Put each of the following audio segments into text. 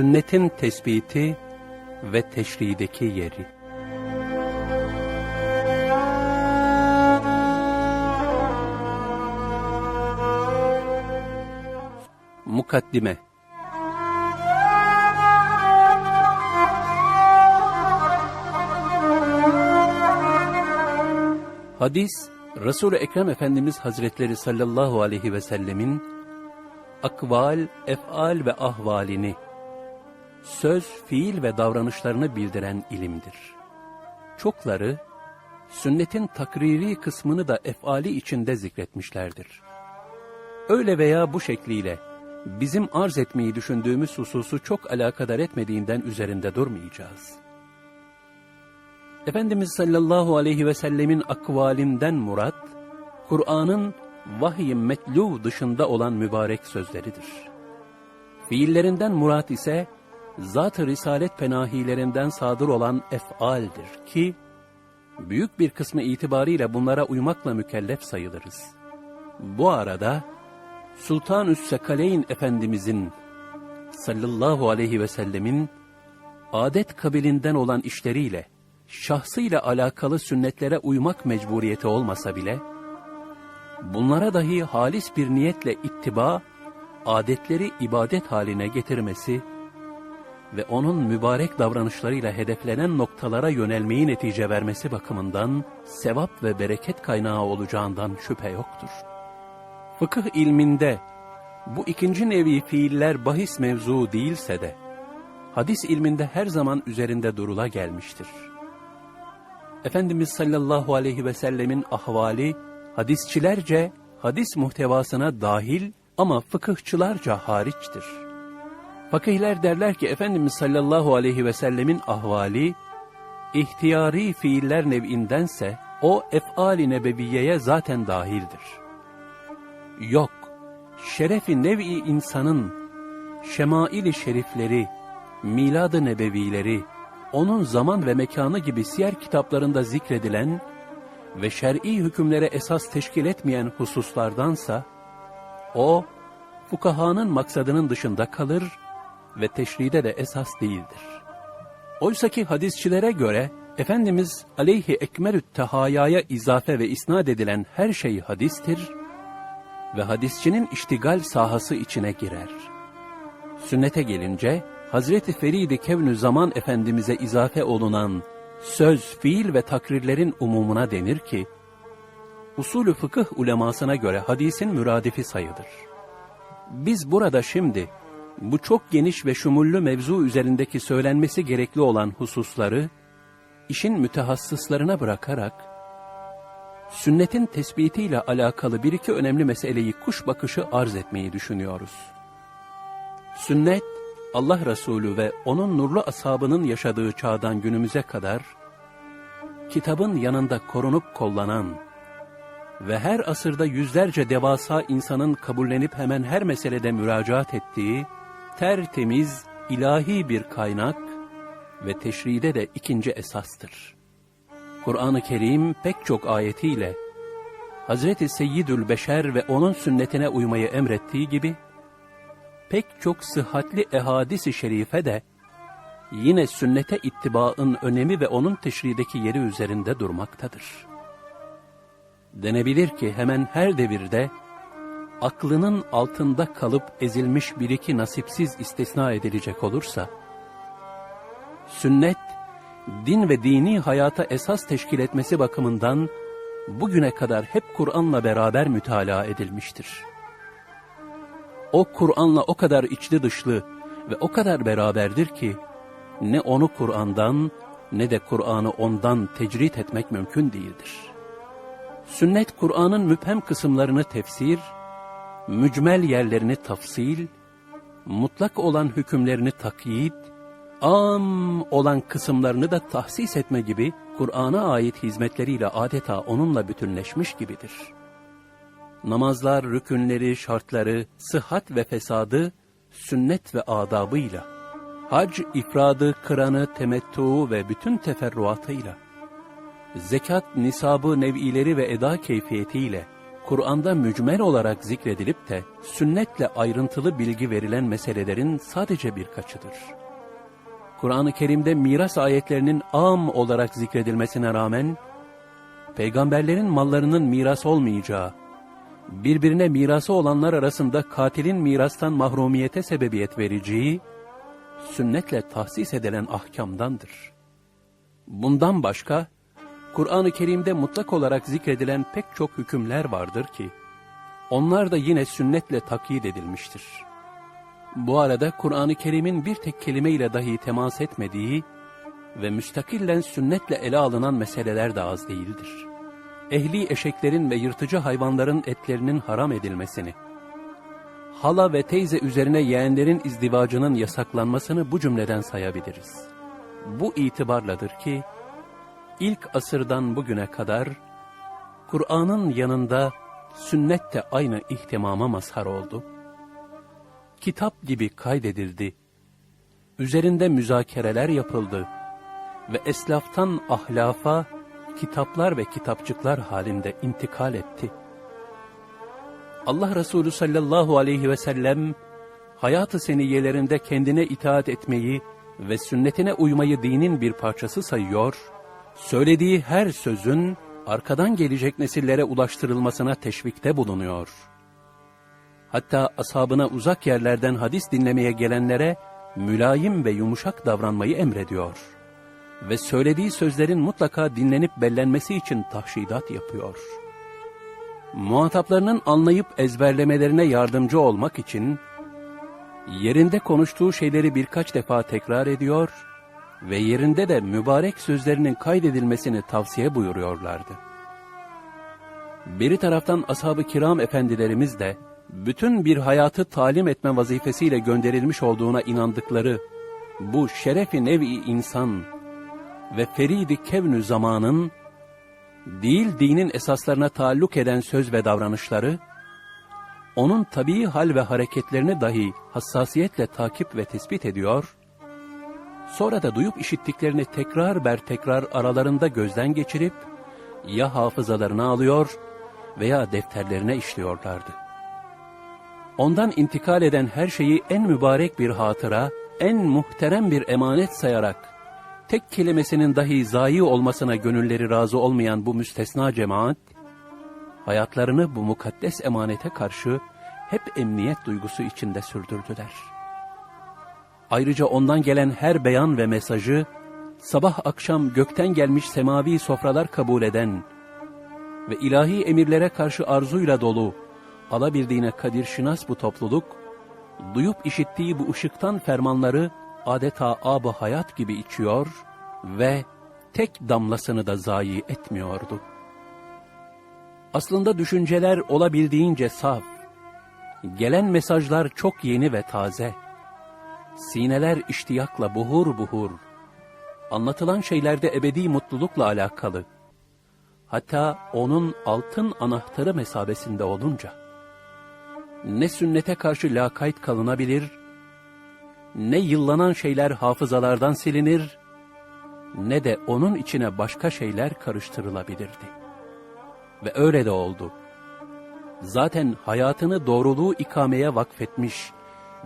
sünnetin tespiti ve teşrideki yeri. Mukaddime Hadis, Resul-i Ekrem Efendimiz Hazretleri sallallahu aleyhi ve sellemin akval, efal ve ahvalini, söz, fiil ve davranışlarını bildiren ilimdir. Çokları, sünnetin takriri kısmını da efali içinde zikretmişlerdir. Öyle veya bu şekliyle, bizim arz etmeyi düşündüğümüz hususu çok alakadar etmediğinden üzerinde durmayacağız. Efendimiz sallallahu aleyhi ve sellemin akvalinden murat, Kur'an'ın vahiy metlu dışında olan mübarek sözleridir. Fiillerinden murat ise, zat-ı risalet penahilerinden sadır olan ef'aldir ki, büyük bir kısmı itibariyle bunlara uymakla mükellef sayılırız. Bu arada, Sultan Üssekaleyn Efendimizin sallallahu aleyhi ve sellemin adet kabilinden olan işleriyle, şahsıyla alakalı sünnetlere uymak mecburiyeti olmasa bile, bunlara dahi halis bir niyetle ittiba, adetleri ibadet haline getirmesi ve onun mübarek davranışlarıyla hedeflenen noktalara yönelmeyi netice vermesi bakımından sevap ve bereket kaynağı olacağından şüphe yoktur. Fıkıh ilminde bu ikinci nevi fiiller bahis mevzu değilse de, hadis ilminde her zaman üzerinde durula gelmiştir. Efendimiz sallallahu aleyhi ve sellemin ahvali, hadisçilerce hadis muhtevasına dahil ama fıkıhçılarca hariçtir. Fakihler derler ki Efendimiz sallallahu aleyhi ve sellemin ahvali, ihtiyari fiiller nev'indense o ef'ali nebeviyeye zaten dahildir. Yok, şerefi nev'i insanın, şemaili şerifleri, milad-ı nebevileri, onun zaman ve mekanı gibi siyer kitaplarında zikredilen ve şer'i hükümlere esas teşkil etmeyen hususlardansa, o, fukahanın maksadının dışında kalır ve teşride de esas değildir. Oysaki hadisçilere göre, Efendimiz aleyhi ekmerüt tehayaya izafe ve isnat edilen her şey hadistir ve hadisçinin iştigal sahası içine girer. Sünnete gelince, Hazreti Feridi Kevnü Zaman Efendimiz'e izafe olunan söz, fiil ve takrirlerin umumuna denir ki, usulü fıkıh ulemasına göre hadisin müradifi sayılır. Biz burada şimdi, bu çok geniş ve şumullü mevzu üzerindeki söylenmesi gerekli olan hususları, işin mütehassıslarına bırakarak, sünnetin tespitiyle alakalı bir iki önemli meseleyi kuş bakışı arz etmeyi düşünüyoruz. Sünnet, Allah Resulü ve onun nurlu ashabının yaşadığı çağdan günümüze kadar, kitabın yanında korunup kollanan ve her asırda yüzlerce devasa insanın kabullenip hemen her meselede müracaat ettiği, tertemiz, ilahi bir kaynak ve teşride de ikinci esastır. Kur'an-ı Kerim pek çok ayetiyle, Hazreti Seyyidül Beşer ve onun sünnetine uymayı emrettiği gibi, pek çok sıhhatli ehadisi şerife de yine sünnete ittibaın önemi ve onun teşrideki yeri üzerinde durmaktadır. Denebilir ki hemen her devirde aklının altında kalıp ezilmiş bir iki nasipsiz istisna edilecek olursa, sünnet, din ve dini hayata esas teşkil etmesi bakımından bugüne kadar hep Kur'an'la beraber mütalaa edilmiştir o Kur'an'la o kadar içli dışlı ve o kadar beraberdir ki, ne onu Kur'an'dan ne de Kur'an'ı ondan tecrit etmek mümkün değildir. Sünnet Kur'an'ın müphem kısımlarını tefsir, mücmel yerlerini tafsil, mutlak olan hükümlerini takyit, am olan kısımlarını da tahsis etme gibi Kur'an'a ait hizmetleriyle adeta onunla bütünleşmiş gibidir.'' namazlar, rükünleri, şartları, sıhhat ve fesadı, sünnet ve adabıyla, hac, ifradı, kıranı, temettuğu ve bütün teferruatıyla, zekat, nisabı, nev'ileri ve eda keyfiyetiyle, Kur'an'da mücmel olarak zikredilip de sünnetle ayrıntılı bilgi verilen meselelerin sadece birkaçıdır. Kur'an-ı Kerim'de miras ayetlerinin am olarak zikredilmesine rağmen, peygamberlerin mallarının miras olmayacağı, birbirine mirası olanlar arasında katilin mirastan mahrumiyete sebebiyet vereceği, sünnetle tahsis edilen ahkamdandır. Bundan başka, Kur'an-ı Kerim'de mutlak olarak zikredilen pek çok hükümler vardır ki, onlar da yine sünnetle takyit edilmiştir. Bu arada Kur'an-ı Kerim'in bir tek kelime ile dahi temas etmediği ve müstakillen sünnetle ele alınan meseleler de az değildir. Ehli eşeklerin ve yırtıcı hayvanların etlerinin haram edilmesini, hala ve teyze üzerine yeğenlerin izdivacının yasaklanmasını bu cümleden sayabiliriz. Bu itibarladır ki, ilk asırdan bugüne kadar, Kur'an'ın yanında sünnet de aynı ihtimama mazhar oldu. Kitap gibi kaydedildi. Üzerinde müzakereler yapıldı ve eslaftan ahlafa kitaplar ve kitapçıklar halinde intikal etti. Allah Resulü sallallahu aleyhi ve sellem, hayatı seniyelerinde kendine itaat etmeyi ve sünnetine uymayı dinin bir parçası sayıyor, söylediği her sözün arkadan gelecek nesillere ulaştırılmasına teşvikte bulunuyor. Hatta ashabına uzak yerlerden hadis dinlemeye gelenlere mülayim ve yumuşak davranmayı emrediyor. Ve söylediği sözlerin mutlaka dinlenip bellenmesi için tahşidat yapıyor.'' muhataplarının anlayıp ezberlemelerine yardımcı olmak için yerinde konuştuğu şeyleri birkaç defa tekrar ediyor ve yerinde de mübarek sözlerinin kaydedilmesini tavsiye buyuruyorlardı. Bir taraftan ashab-ı kiram efendilerimiz de bütün bir hayatı talim etme vazifesiyle gönderilmiş olduğuna inandıkları bu şerefi nevi insan ve feridi kevnü zamanın değil dinin esaslarına taalluk eden söz ve davranışları, onun tabii hal ve hareketlerini dahi hassasiyetle takip ve tespit ediyor, sonra da duyup işittiklerini tekrar ber tekrar aralarında gözden geçirip, ya hafızalarına alıyor veya defterlerine işliyorlardı. Ondan intikal eden her şeyi en mübarek bir hatıra, en muhterem bir emanet sayarak, tek kelimesinin dahi zayi olmasına gönülleri razı olmayan bu müstesna cemaat, hayatlarını bu mukaddes emanete karşı hep emniyet duygusu içinde sürdürdüler. Ayrıca ondan gelen her beyan ve mesajı, sabah akşam gökten gelmiş semavi sofralar kabul eden ve ilahi emirlere karşı arzuyla dolu, alabildiğine kadir şinas bu topluluk, duyup işittiği bu ışıktan fermanları adeta ab hayat gibi içiyor ve tek damlasını da zayi etmiyordu. Aslında düşünceler olabildiğince saf, gelen mesajlar çok yeni ve taze, sineler iştiyakla buhur buhur, anlatılan şeylerde ebedi mutlulukla alakalı, hatta onun altın anahtarı mesabesinde olunca, ne sünnete karşı lakayt kalınabilir, ne yıllanan şeyler hafızalardan silinir, ne de onun içine başka şeyler karıştırılabilirdi. Ve öyle de oldu. Zaten hayatını doğruluğu ikameye vakfetmiş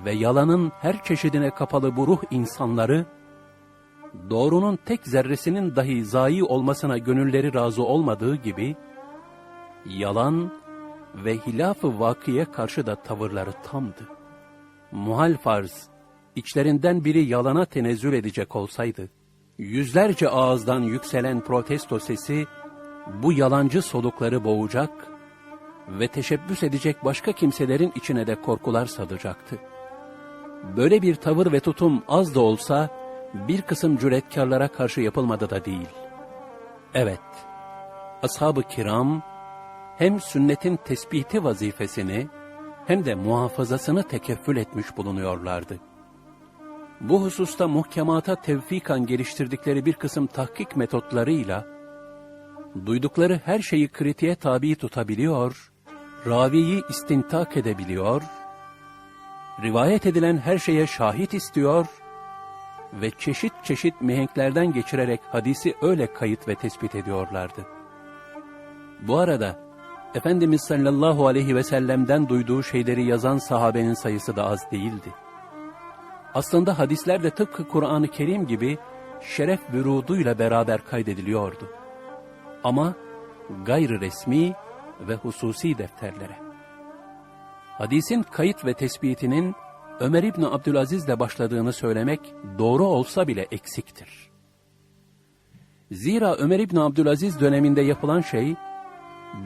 ve yalanın her çeşidine kapalı bu ruh insanları, doğrunun tek zerresinin dahi zayi olmasına gönülleri razı olmadığı gibi, yalan ve hilaf-ı vakiye karşı da tavırları tamdı. Muhal farz, içlerinden biri yalana tenezzül edecek olsaydı, yüzlerce ağızdan yükselen protesto sesi, bu yalancı solukları boğacak ve teşebbüs edecek başka kimselerin içine de korkular sadacaktı. Böyle bir tavır ve tutum az da olsa, bir kısım cüretkarlara karşı yapılmadı da değil. Evet, ashab-ı kiram, hem sünnetin tespiti vazifesini, hem de muhafazasını tekeffül etmiş bulunuyorlardı. Bu hususta muhkemata tevfikan geliştirdikleri bir kısım tahkik metotlarıyla, duydukları her şeyi kritiğe tabi tutabiliyor, raviyi istintak edebiliyor, rivayet edilen her şeye şahit istiyor ve çeşit çeşit mihenklerden geçirerek hadisi öyle kayıt ve tespit ediyorlardı. Bu arada Efendimiz sallallahu aleyhi ve sellem'den duyduğu şeyleri yazan sahabenin sayısı da az değildi. Aslında hadisler de tıpkı Kur'an-ı Kerim gibi şeref vüruduyla beraber kaydediliyordu. Ama gayrı resmi ve hususi defterlere. Hadisin kayıt ve tespitinin Ömer İbni Abdülaziz'le başladığını söylemek doğru olsa bile eksiktir. Zira Ömer İbni Abdülaziz döneminde yapılan şey,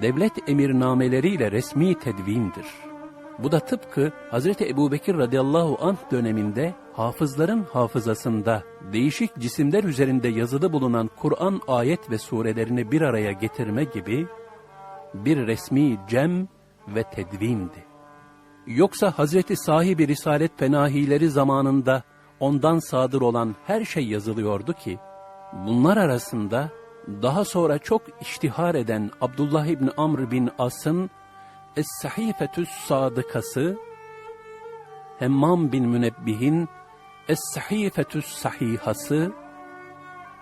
devlet emirnameleriyle resmi tedvindir. Bu da tıpkı Hazreti Ebubekir radıyallahu anh döneminde hafızların hafızasında değişik cisimler üzerinde yazılı bulunan Kur'an ayet ve surelerini bir araya getirme gibi bir resmi cem ve tedvindi. Yoksa Hazreti sahibi Risalet Penahileri zamanında ondan sadır olan her şey yazılıyordu ki, bunlar arasında daha sonra çok iştihar eden Abdullah İbni Amr bin As'ın Es-Sahifetü's Sadıkası, Hemmam bin Münebbih'in Es-Sahifetü's Sahihası,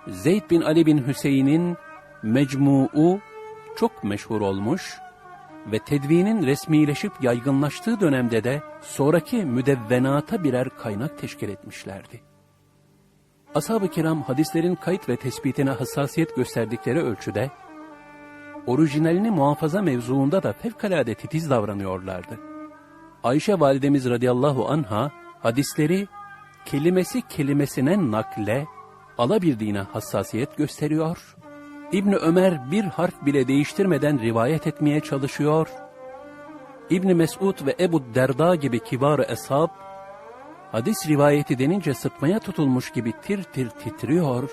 Zeyd bin Ali bin Hüseyin'in Mecmu'u çok meşhur olmuş ve tedvinin resmileşip yaygınlaştığı dönemde de sonraki müdevvenata birer kaynak teşkil etmişlerdi. Ashab-ı kiram hadislerin kayıt ve tespitine hassasiyet gösterdikleri ölçüde, orijinalini muhafaza mevzuunda da fevkalade titiz davranıyorlardı. Ayşe validemiz radıyallahu anha, hadisleri kelimesi kelimesine nakle, alabildiğine hassasiyet gösteriyor, İbni Ömer bir harf bile değiştirmeden rivayet etmeye çalışıyor, İbni Mesud ve Ebu Derda gibi kibar eshab, hadis rivayeti denince sıtmaya tutulmuş gibi tir tir titriyor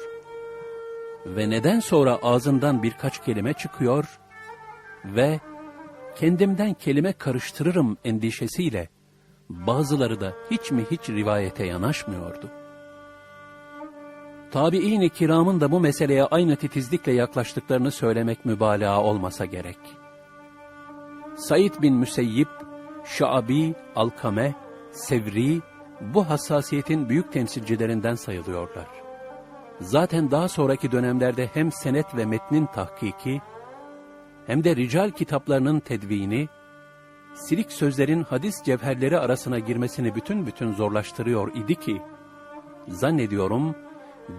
ve neden sonra ağzından birkaç kelime çıkıyor ve kendimden kelime karıştırırım endişesiyle bazıları da hiç mi hiç rivayete yanaşmıyordu. Tabi'in-i kiramın da bu meseleye aynı titizlikle yaklaştıklarını söylemek mübalağa olmasa gerek. Said bin Müseyyip, Şabi, Alkame, Sevri, bu hassasiyetin büyük temsilcilerinden sayılıyorlar. Zaten daha sonraki dönemlerde hem senet ve metnin tahkiki, hem de rical kitaplarının tedvini, silik sözlerin hadis cevherleri arasına girmesini bütün bütün zorlaştırıyor idi ki, zannediyorum,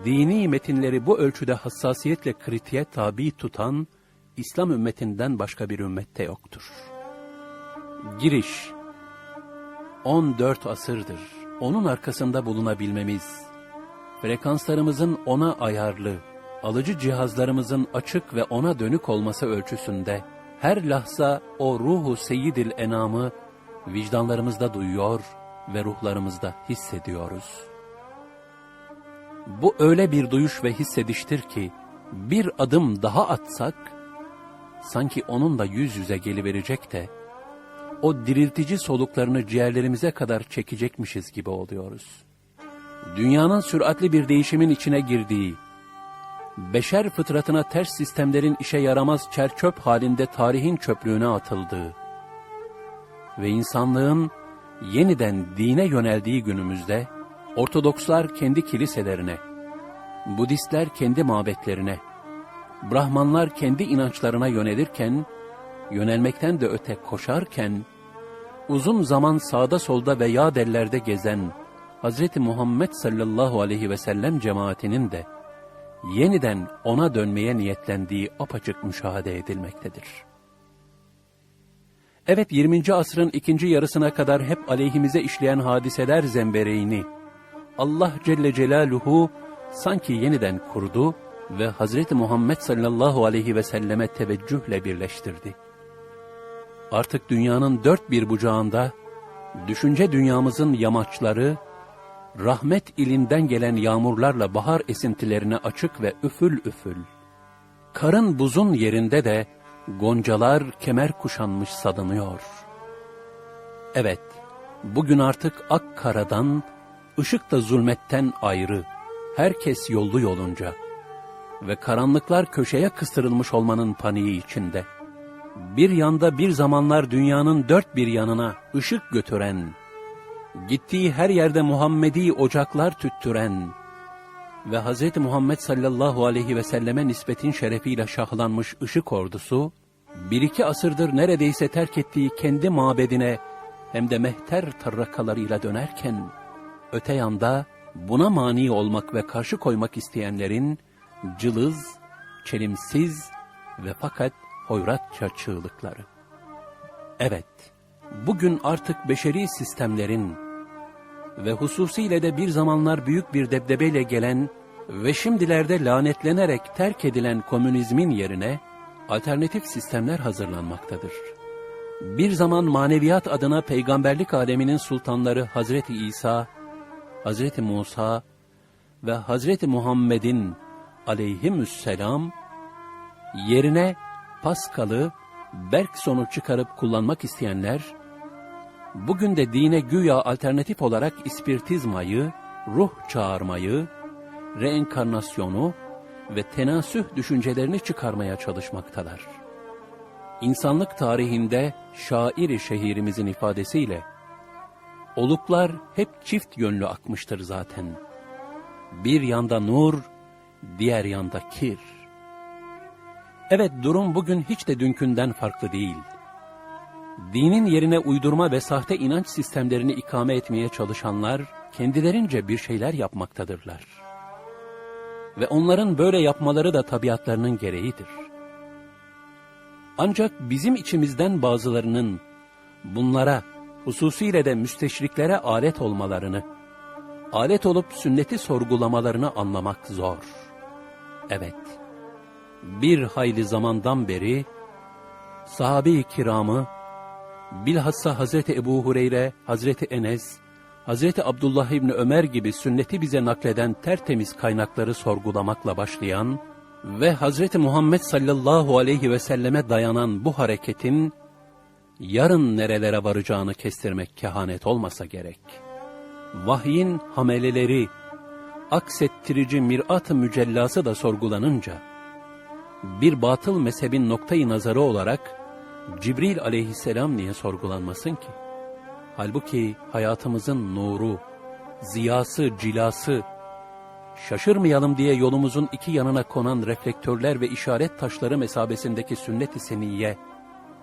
dini metinleri bu ölçüde hassasiyetle kritiğe tabi tutan, İslam ümmetinden başka bir ümmette yoktur. Giriş 14 asırdır. Onun arkasında bulunabilmemiz, frekanslarımızın ona ayarlı, alıcı cihazlarımızın açık ve ona dönük olması ölçüsünde, her lahza o ruhu seyyidil enamı vicdanlarımızda duyuyor ve ruhlarımızda hissediyoruz. Bu öyle bir duyuş ve hissediştir ki, bir adım daha atsak, sanki onunla yüz yüze geliverecek de, o diriltici soluklarını ciğerlerimize kadar çekecekmişiz gibi oluyoruz. Dünyanın süratli bir değişimin içine girdiği, beşer fıtratına ters sistemlerin işe yaramaz çerçöp halinde tarihin çöplüğüne atıldığı ve insanlığın yeniden dine yöneldiği günümüzde, Ortodokslar kendi kiliselerine, Budistler kendi mabetlerine, Brahmanlar kendi inançlarına yönelirken, yönelmekten de öte koşarken, uzun zaman sağda solda ve yağ dellerde gezen Hz. Muhammed sallallahu aleyhi ve sellem cemaatinin de yeniden ona dönmeye niyetlendiği apaçık müşahede edilmektedir. Evet 20. asrın ikinci yarısına kadar hep aleyhimize işleyen hadiseler zembereğini Allah Celle Celaluhu sanki yeniden kurdu ve Hazreti Muhammed sallallahu aleyhi ve selleme teveccühle birleştirdi. Artık dünyanın dört bir bucağında, düşünce dünyamızın yamaçları, rahmet ilinden gelen yağmurlarla bahar esintilerine açık ve üfül üfül. Karın buzun yerinde de goncalar kemer kuşanmış sadınıyor. Evet, bugün artık ak karadan, ışık da zulmetten ayrı, herkes yollu yolunca ve karanlıklar köşeye kıstırılmış olmanın paniği içinde. Bir yanda bir zamanlar dünyanın dört bir yanına ışık götüren, gittiği her yerde Muhammedi ocaklar tüttüren ve Hz. Muhammed sallallahu aleyhi ve selleme nispetin şerefiyle şahlanmış ışık ordusu, bir iki asırdır neredeyse terk ettiği kendi mabedine hem de mehter tarrakalarıyla dönerken, öte yanda buna mani olmak ve karşı koymak isteyenlerin cılız, çelimsiz ve fakat hoyratça çığlıkları. Evet, bugün artık beşeri sistemlerin ve hususiyle de bir zamanlar büyük bir debdebeyle gelen ve şimdilerde lanetlenerek terk edilen komünizmin yerine alternatif sistemler hazırlanmaktadır. Bir zaman maneviyat adına peygamberlik aleminin sultanları Hazreti İsa, Hazreti Musa ve Hazreti Muhammed'in aleyhimüsselam yerine Paskal'ı Bergson'u çıkarıp kullanmak isteyenler, bugün de dine güya alternatif olarak ispiritizmayı, ruh çağırmayı, reenkarnasyonu ve tenasüh düşüncelerini çıkarmaya çalışmaktalar. İnsanlık tarihinde şairi şehrimizin ifadesiyle, oluklar hep çift yönlü akmıştır zaten. Bir yanda nur, diğer yanda kir. Evet durum bugün hiç de dünkünden farklı değil. Dinin yerine uydurma ve sahte inanç sistemlerini ikame etmeye çalışanlar kendilerince bir şeyler yapmaktadırlar. Ve onların böyle yapmaları da tabiatlarının gereğidir. Ancak bizim içimizden bazılarının bunlara, hususiyle de müsteşriklere alet olmalarını, alet olup sünneti sorgulamalarını anlamak zor. Evet, bir hayli zamandan beri sahabe-i kiramı, bilhassa Hazreti Ebu Hureyre, Hazreti Enes, Hazreti Abdullah İbni Ömer gibi sünneti bize nakleden tertemiz kaynakları sorgulamakla başlayan ve Hazreti Muhammed sallallahu aleyhi ve selleme dayanan bu hareketin yarın nerelere varacağını kestirmek kehanet olmasa gerek. Vahyin hameleleri, aksettirici mirat-ı mücellası da sorgulanınca, bir batıl mezhebin noktayı nazarı olarak Cibril aleyhisselam niye sorgulanmasın ki? Halbuki hayatımızın nuru, ziyası, cilası, şaşırmayalım diye yolumuzun iki yanına konan reflektörler ve işaret taşları mesabesindeki sünnet-i seniyye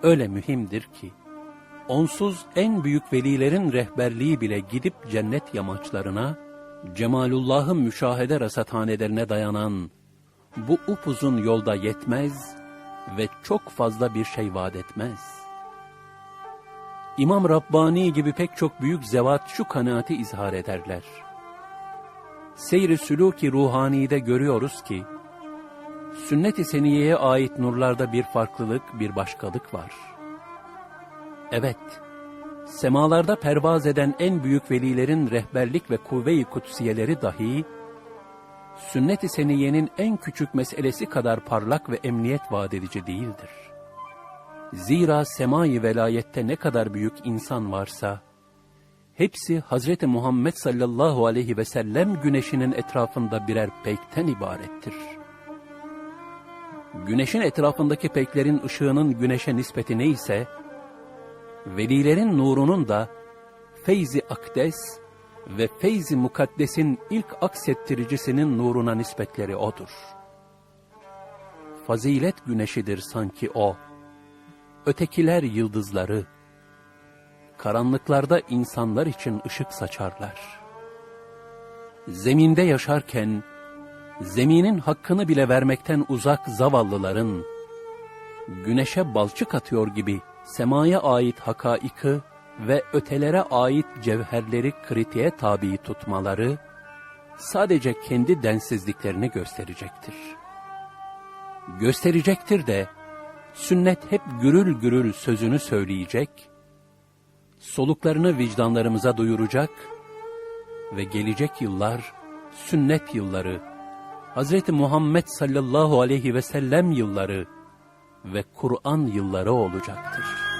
öyle mühimdir ki, onsuz en büyük velilerin rehberliği bile gidip cennet yamaçlarına, Cemalullah'ın müşahede rasathanelerine dayanan bu upuzun yolda yetmez ve çok fazla bir şey vaat etmez. İmam Rabbani gibi pek çok büyük zevat şu kanaati izhar ederler. Seyr-i Sülûk-i Ruhani'de görüyoruz ki, sünnet-i seniyeye ait nurlarda bir farklılık, bir başkalık var. Evet, semalarda pervaz eden en büyük velilerin rehberlik ve kuvve-i kutsiyeleri dahi, sünnet-i seniyenin en küçük meselesi kadar parlak ve emniyet vaat edici değildir. Zira semai velayette ne kadar büyük insan varsa, hepsi Hazreti Muhammed sallallahu aleyhi ve sellem güneşinin etrafında birer peykten ibarettir. Güneşin etrafındaki peklerin ışığının güneşe nispeti neyse, velilerin nurunun da feyzi akdes ve feyzi mukaddesin ilk aksettiricisinin nuruna nispetleri odur. Fazilet güneşidir sanki o. Ötekiler yıldızları, karanlıklarda insanlar için ışık saçarlar. Zeminde yaşarken, zeminin hakkını bile vermekten uzak zavallıların, güneşe balçık atıyor gibi semaya ait hakaikı ve ötelere ait cevherleri kritiğe tabi tutmaları, sadece kendi densizliklerini gösterecektir. Gösterecektir de, sünnet hep gürül gürül sözünü söyleyecek, soluklarını vicdanlarımıza duyuracak ve gelecek yıllar, sünnet yılları, Hz. Muhammed sallallahu aleyhi ve sellem yılları ve Kur'an yılları olacaktır.